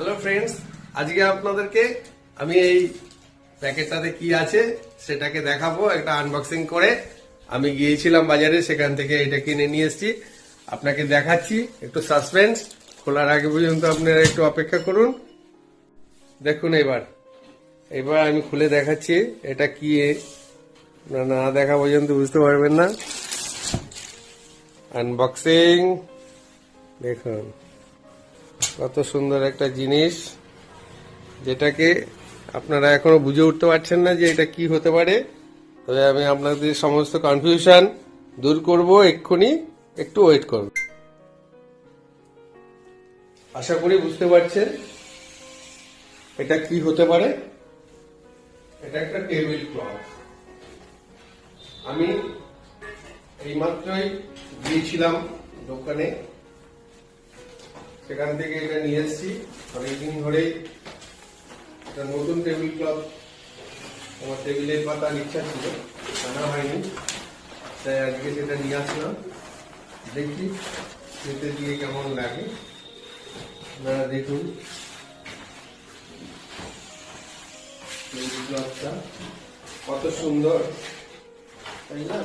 Hello friends আজকে আপনাদেরকে আমি এই প্যাকেটটাতে কি আছে সেটাকে দেখাবো, একটা আনবক্সিং করে। আমি গিয়েছিলাম বাজারে, সেখান থেকে এটা কিনে নিয়ে এসেছি। আপনাকে দেখাচ্ছি, একটু সাসপেন্স খোলার আগে পর্যন্ত আপনারা একটু অপেক্ষা করুন। দেখুন এবার। এবার আমি খুলে দেখাচ্ছি, এটা কি না দেখা পর্যন্ত বুঝতে পারবেন না। আনবক্সিং দেখুন। কত সুন্দর একটা জিনিস, যেটাকে আপনারা এখনও বুঝে উঠতে পারছেন না যে এটা কি হতে পারে। তবে আমি আপনাদের সমস্ত কনফিউশন দূর করব এক্ষুনি, একটু ওয়েট করুন আশা করি বুঝতে পারছেন এটা কি হতে পারে। এটা একটা টেবিল ক্লথ আমি এইমাত্রই গিয়েছিলাম দোকানে। সেখান থেকে এটা নিয়ে এসেছি। অনেকদিন ধরেই একটা নতুন টেবিল ক্লথ আমার টেবিলের পাতার ইচ্ছা ছিল, আনা হয়নি। তাই আজকে সেটা নিয়ে আসলাম। দেখি খেতে দিয়ে কেমন লাগে। আপনারা দেখুন। টেবিল ক্লথটা কত সুন্দর, তাই না?